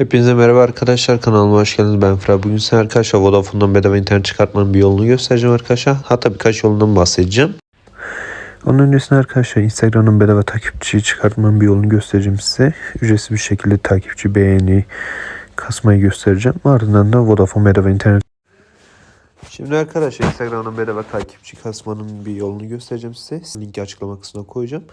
Hepinize merhaba arkadaşlar kanalıma hoş geldiniz ben Fırat. Bugün size arkadaşlar Vodafone'dan bedava internet çıkartmanın bir yolunu göstereceğim arkadaşlar. Hatta birkaç yolundan bahsedeceğim. Onun öncesinde arkadaşlar Instagram'ın bedava takipçi çıkartmanın bir yolunu göstereceğim size. Ücretsiz bir şekilde takipçi beğeni kasmayı göstereceğim. Ardından da Vodafone bedava internet Şimdi arkadaşlar Instagram'dan bedava takipçi kasmanın bir yolunu göstereceğim size. Linki açıklama kısmına koyacağım.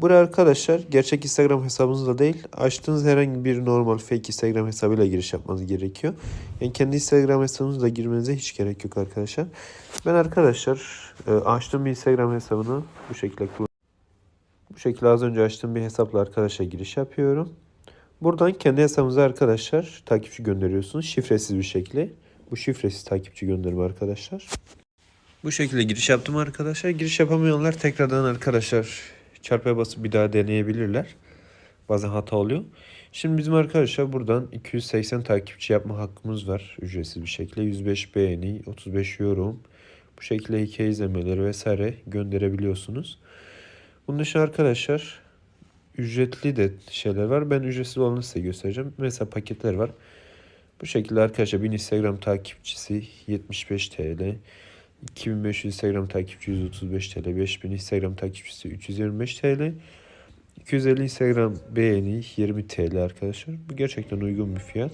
Buraya arkadaşlar gerçek Instagram hesabınızla değil açtığınız herhangi bir normal fake Instagram hesabıyla giriş yapmanız gerekiyor. Yani kendi Instagram hesabınızla girmenize hiç gerek yok arkadaşlar. Ben arkadaşlar e, açtığım bir Instagram hesabını bu şekilde bu şekilde az önce açtığım bir hesapla arkadaşlar giriş yapıyorum. Buradan kendi hesabınıza arkadaşlar takipçi gönderiyorsunuz. Şifresiz bir şekilde. Bu şifresiz takipçi gönderme arkadaşlar. Bu şekilde giriş yaptım arkadaşlar. Giriş yapamayanlar tekrardan arkadaşlar çarpıya basıp bir daha deneyebilirler. Bazen hata oluyor. Şimdi bizim arkadaşlar buradan 280 takipçi yapma hakkımız var. Ücretsiz bir şekilde 105 beğeni, 35 yorum. Bu şekilde hikaye izlemeleri vesaire gönderebiliyorsunuz. Bunun dışında arkadaşlar ücretli de şeyler var. Ben ücretsiz olanı size göstereceğim. Mesela paketler var. Bu şekilde arkadaşlar 1000 Instagram takipçisi 75 TL. 2500 Instagram takipçi 135 TL. 5000 Instagram takipçisi 325 TL. 250 Instagram beğeni 20 TL arkadaşlar. Bu gerçekten uygun bir fiyat.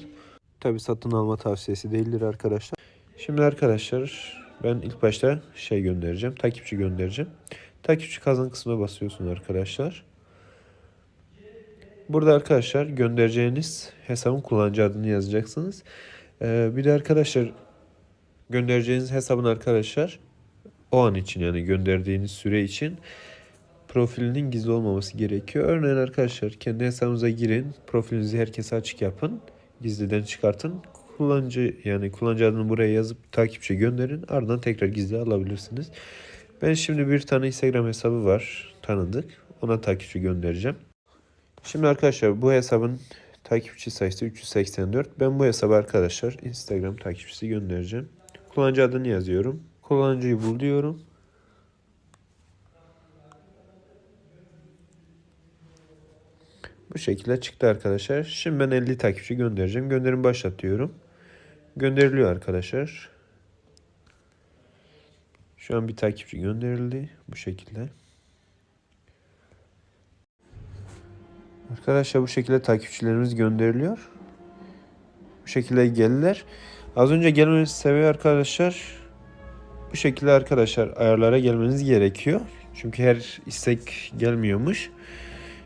Tabi satın alma tavsiyesi değildir arkadaşlar. Şimdi arkadaşlar ben ilk başta şey göndereceğim. Takipçi göndereceğim. Takipçi kazan kısmına basıyorsun arkadaşlar. Burada arkadaşlar göndereceğiniz hesabın kullanıcı adını yazacaksınız. Ee, bir de arkadaşlar göndereceğiniz hesabın arkadaşlar o an için yani gönderdiğiniz süre için profilinin gizli olmaması gerekiyor. Örneğin arkadaşlar kendi hesabınıza girin. Profilinizi herkese açık yapın. Gizliden çıkartın. Kullanıcı yani kullanıcı adını buraya yazıp takipçi gönderin. Ardından tekrar gizli alabilirsiniz. Ben şimdi bir tane Instagram hesabı var tanıdık. Ona takipçi göndereceğim. Şimdi arkadaşlar bu hesabın takipçi sayısı 384. Ben bu hesaba arkadaşlar Instagram takipçisi göndereceğim. Kullanıcı adını yazıyorum. Kullanıcıyı bul diyorum. Bu şekilde çıktı arkadaşlar. Şimdi ben 50 takipçi göndereceğim. Gönderim başlat diyorum. Gönderiliyor arkadaşlar. Şu an bir takipçi gönderildi. Bu şekilde. Arkadaşlar bu şekilde takipçilerimiz gönderiliyor. Bu şekilde geldiler. Az önce gelmeniz sebebi arkadaşlar bu şekilde arkadaşlar ayarlara gelmeniz gerekiyor. Çünkü her istek gelmiyormuş.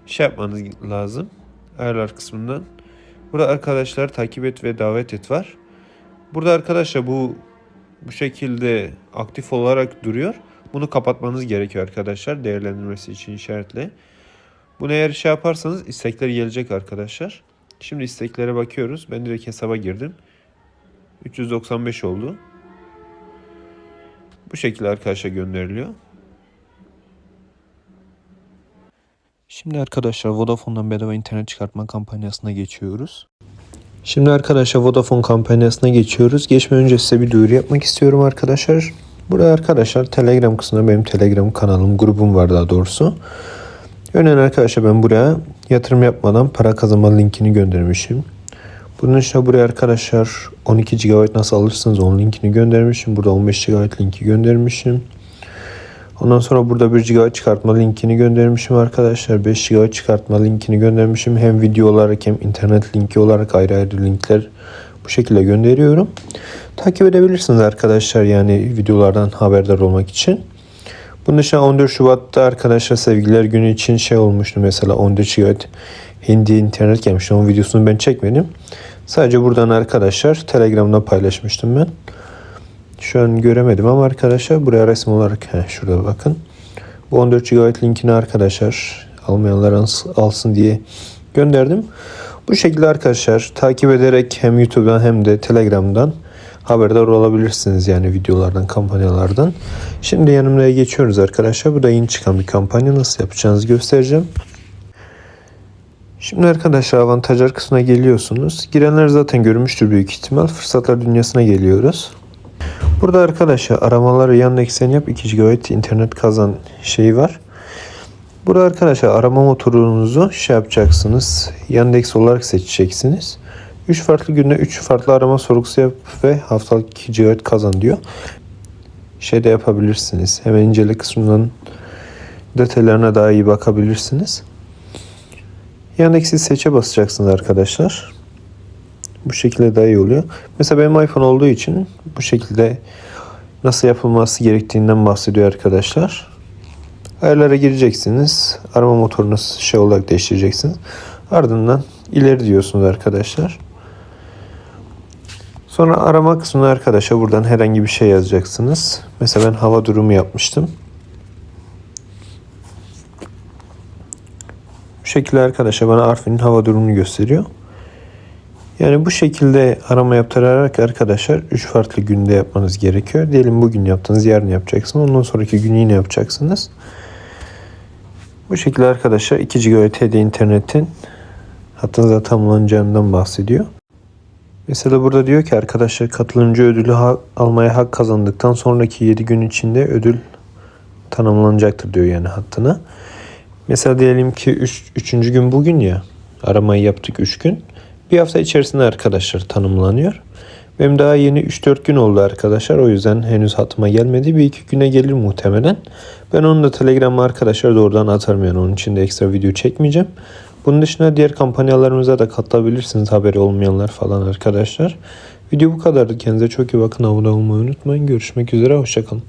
Şey yapmanız lazım. Ayarlar kısmından. Burada arkadaşlar takip et ve davet et var. Burada arkadaşlar bu bu şekilde aktif olarak duruyor. Bunu kapatmanız gerekiyor arkadaşlar değerlendirmesi için işaretle. Bunu eğer şey yaparsanız istekler gelecek arkadaşlar. Şimdi isteklere bakıyoruz. Ben direkt hesaba girdim. 395 oldu. Bu şekilde arkadaşa gönderiliyor. Şimdi arkadaşlar Vodafone'dan bedava internet çıkartma kampanyasına geçiyoruz. Şimdi arkadaşlar Vodafone kampanyasına geçiyoruz. Geçmeden önce size bir duyuru yapmak istiyorum arkadaşlar. Burada arkadaşlar Telegram kısmında benim Telegram kanalım, grubum var daha doğrusu. Örneğin arkadaşlar ben buraya yatırım yapmadan para kazanma linkini göndermişim. Bunun için buraya arkadaşlar 12 GB nasıl alırsınız onun linkini göndermişim. Burada 15 GB linki göndermişim. Ondan sonra burada 1 GB çıkartma linkini göndermişim arkadaşlar. 5 GB çıkartma linkini göndermişim. Hem video olarak hem internet linki olarak ayrı ayrı linkler bu şekilde gönderiyorum. Takip edebilirsiniz arkadaşlar yani videolardan haberdar olmak için. Bunun dışında 14 Şubat'ta arkadaşlar sevgililer günü için şey olmuştu mesela 14 GB hindi internet gelmişti. Onun videosunu ben çekmedim. Sadece buradan arkadaşlar Telegram'da paylaşmıştım ben. Şu an göremedim ama arkadaşlar buraya resim olarak he, şurada bakın. Bu 14 GB linkini arkadaşlar almayanlar alsın diye gönderdim. Bu şekilde arkadaşlar takip ederek hem YouTube'dan hem de Telegram'dan haberdar olabilirsiniz yani videolardan, kampanyalardan. Şimdi yanımda geçiyoruz arkadaşlar. Bu da yeni çıkan bir kampanya. Nasıl yapacağınızı göstereceğim. Şimdi arkadaşlar avantajlar kısmına geliyorsunuz. Girenler zaten görmüştür büyük ihtimal. Fırsatlar dünyasına geliyoruz. Burada arkadaşlar aramaları yan eksen yap 2 GB internet kazan şeyi var. Burada arkadaşlar arama motorunuzu şey yapacaksınız. Yandex olarak seçeceksiniz. 3 farklı günde 3 farklı arama sorgusu yap ve haftalık 2 GB kazan diyor. Şey de yapabilirsiniz. Hemen incele kısmından detaylarına daha iyi bakabilirsiniz. Yandaki siz seçe basacaksınız arkadaşlar. Bu şekilde daha iyi oluyor. Mesela benim iPhone olduğu için bu şekilde nasıl yapılması gerektiğinden bahsediyor arkadaşlar. Ayarlara gireceksiniz. Arama motorunu şey olarak değiştireceksiniz. Ardından ileri diyorsunuz arkadaşlar. Sonra arama kısmına arkadaşlar buradan herhangi bir şey yazacaksınız. Mesela ben hava durumu yapmıştım. Bu şekilde arkadaşlar bana Arfin'in hava durumunu gösteriyor. Yani bu şekilde arama yaptırarak arkadaşlar 3 farklı günde yapmanız gerekiyor. Diyelim bugün yaptınız yarın yapacaksınız. Ondan sonraki gün yine yapacaksınız. Bu şekilde arkadaşlar 2 GB TD internetin hattınıza tamamlanacağından bahsediyor. Mesela burada diyor ki arkadaşlar katılımcı ödülü ha- almaya hak kazandıktan sonraki 7 gün içinde ödül tanımlanacaktır diyor yani hattına. Mesela diyelim ki 3. Üç, gün bugün ya aramayı yaptık 3 gün. Bir hafta içerisinde arkadaşlar tanımlanıyor. Benim daha yeni 3-4 gün oldu arkadaşlar. O yüzden henüz hatıma gelmedi. Bir iki güne gelir muhtemelen. Ben onu da Telegram'a arkadaşlar doğrudan atarım yani. Onun için de ekstra video çekmeyeceğim. Bunun dışında diğer kampanyalarımıza da katılabilirsiniz. Haberi olmayanlar falan arkadaşlar. Video bu kadardı. Kendinize çok iyi bakın. Abone olmayı unutmayın. Görüşmek üzere. Hoşçakalın.